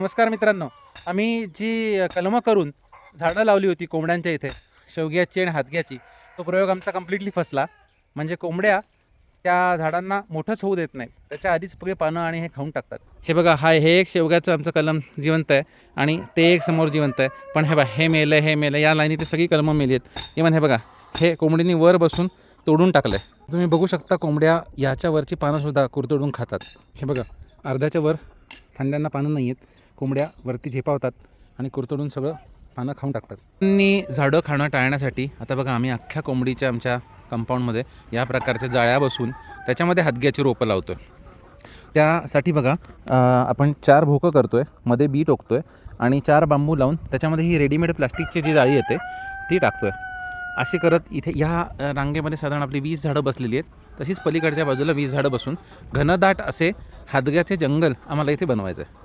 नमस्कार मित्रांनो. आम्ही जी कलमं करून झाडं लावली होती कोंबड्यांच्या इथे शेवग्याची आणि हातग्याची तो प्रयोग आमचा कम्प्लिटली फसला. म्हणजे कोंबड्या त्या झाडांना मोठंच होऊ देत नाही त्याच्या आधीच सगळे पानं आणि हे खाऊन टाकतात. हे बघा हा हे एक शेवग्याचं आमचं कलम जिवंत आहे आणि ते एक समोर जिवंत आहे. पण हे बघा हे मेलं हे मेलं या लाईनीत सगळी कलमं मेली आहेत इवन हे बघा हे कोंबडीनी वर बसून तोडून टाकलं आहे तुम्ही बघू शकता कोंबड्या याच्यावरची पानंसुद्धा कुरतोडून खातात. हे बघा अर्ध्याच्या वर फांद्यांना पानं नाही आहेत कोंबड्या वरती झेपावतात आणि कुरतडून सगळं पानं खाऊन टाकतात. त्यांनी झाडं खाणं टाळण्यासाठी आता बघा आम्ही अख्ख्या कोंबडीच्या आमच्या कंपाऊंडमध्ये या प्रकारच्या जाळ्या बसून त्याच्यामध्ये हातग्याची रोपं लावतो आहे त्यासाठी बघा आपण चार भोकं करतो आहे मध्ये बी टोकतो आहे आणि चार बांबू लावून त्याच्यामध्ये ही रेडीमेड प्लास्टिकची जी जाळी येते ती टाकतो आहे अशी करत इथे ह्या रांगेमध्ये साधारण आपली वीस झाडं बसलेली आहेत. तशीच पलीकडच्या बाजूला वीस झाडं बसून घनदाट असे हादग्याचे जंगल आम्हाला इथे बनवायचं आहे